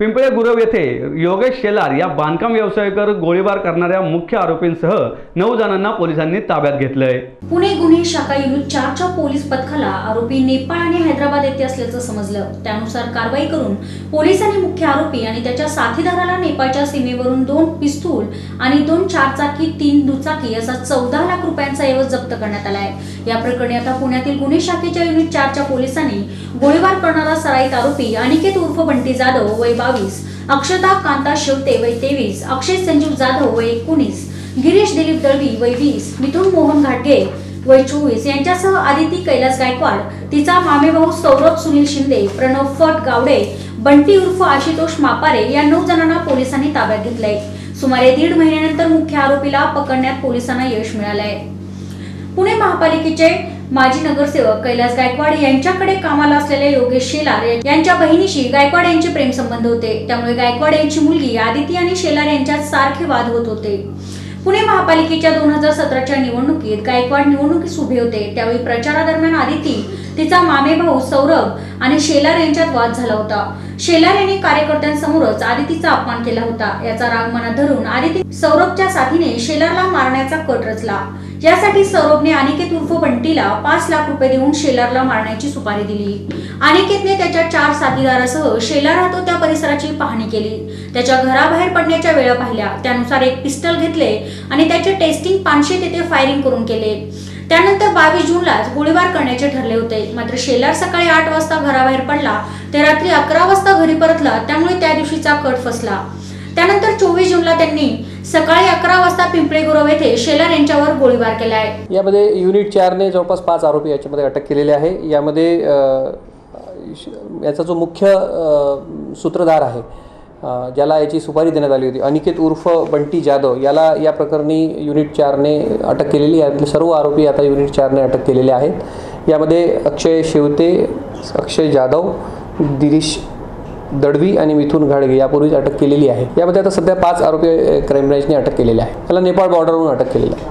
पिंपळे गुरव येथे योगेश शेलार या बांधकाम व्यावसायिकावर गोळीबार करणाऱ्या मुख्य आरोपींसह नऊ जणांना पोलिसांनी ताब्यात घेतलंय. पुणे गुन्हे शाखा युनिट चारच्या पोलीस पथकाला आरोपी नेपाळ आणि हैदराबाद येथे असल्याचं समजलं. त्यानुसार कारवाई करून पोलिसांनी मुख्य आरोपी आणि त्याच्या साथीदाराला नेपाळच्या सीमेवरून दोन पिस्तूल आणि दोन चारचाकी तीन दुचाकी असा चौदा लाख रुपयांचा ऐवज जप्त करण्यात आलाय. या प्रकरणी आता पुण्यातील गुन्हे शाखेच्या युनिट चारच्या पोलिसांनी गोळीबार करणारा सराईत आरोपी अनिकेत उर्फ बंटी जाधव वैभा बावीस अक्षता कांता शेवते वय तेवीस अक्षय संजीव जाधव वय एकोणीस गिरीश दिलीप दळवी वय वीस मिथुन मोहन घाटगे वय चोवीस यांच्यासह आदिती कैलास गायकवाड तिचा मामेभाऊ सौरभ सुनील शिंदे प्रणव फट गावडे बंटी उर्फ आशुतोष मापारे या नऊ जणांना पोलिसांनी ताब्यात घेतलंय. सुमारे दीड महिन्यानंतर मुख्य आरोपीला पकडण्यात पोलिसांना यश मिळालंय. पुणे महापालिकेचे माजी नगरसेवक कैलास गायकवाड यांच्याकडे कामाला असलेल्या योगेश शेलार यांच्या बहिणीशी गायकवाड यांचे प्रेमसंबंध होते. त्यामुळे गायकवाड यांची मुलगी आदिती आणि शेलार यांच्यात सारखे वाद होत होते. पुणे महापालिकेच्या दोन हजार सतराच्या निवडणुकीत गायकवाड निवडणुकीस उभे होते. त्यावेळी प्रचारादरम्यान आदिती तिचा मामे भाऊ सौरभ आणि शेलार यांच्यात वाद झाला होता. शेलार यांनी कार्यकर्त्यांसमोरच आदितीचा अपमान केला होता. याचा राग मनात धरून आदिती सौरभच्या साथीने शेलारला मारण्याचा कट रचला. यासाठी सौरभने अनिकेत उर्फ बंटीला पाच लाख रुपये देऊन शेलारला मारण्याची सुपारी दिली. अनिकेतने त्याच्या चार साथीदारासह शेलार राहतो त्या परिसराची पाहणी केली. त्याच्या घराबाहेर पडण्याच्या वेळा पाहिल्या. त्यानुसार एक पिस्टल घेतले आणि त्याचे टेस्टिंग पाचशे तेथे फायरिंग करून केले. त्यानंतर बावीस जूनलाच गोळीबार करण्याचे ठरले होते. मात्र शेलार सकाळी आठ वाजता घराबाहेर पडला. ते रात्री अकरा वाजता घरी परतला. त्यामुळे त्या दिवशीचा कट फसला. त्यानंतर चोवीस जूनला त्यांनी सकाळी अकरा वाजता पिंपळे गुरव येथे शेलार यांच्यावर गोळीबार केला आहे. यामध्ये युनिट चारने जवळपास पाच आरोपी याच्यामध्ये अटक केलेले आहे. यामध्ये याचा जो मुख्य सूत्रधार आहे ज्याला याची सुपारी देण्यात आली होती अनिकेत उर्फ बंटी जाधव याला या प्रकरणी युनिट चारने अटक केलेली आहे. यातले सर्व आरोपी आता युनिट चारने अटक केलेले आहेत. यामध्ये अक्षय शेवते अक्षय जाधव दिरीश दडवी आणि मिथुन घाडगे यापूर्वीच अटक केलेली आहे. यामध्ये आता सध्या पाच आरोपी क्राईम ब्रँचने अटक केलेली आहे त्याला नेपाळ बॉर्डरवरून अटक केलेली आहे.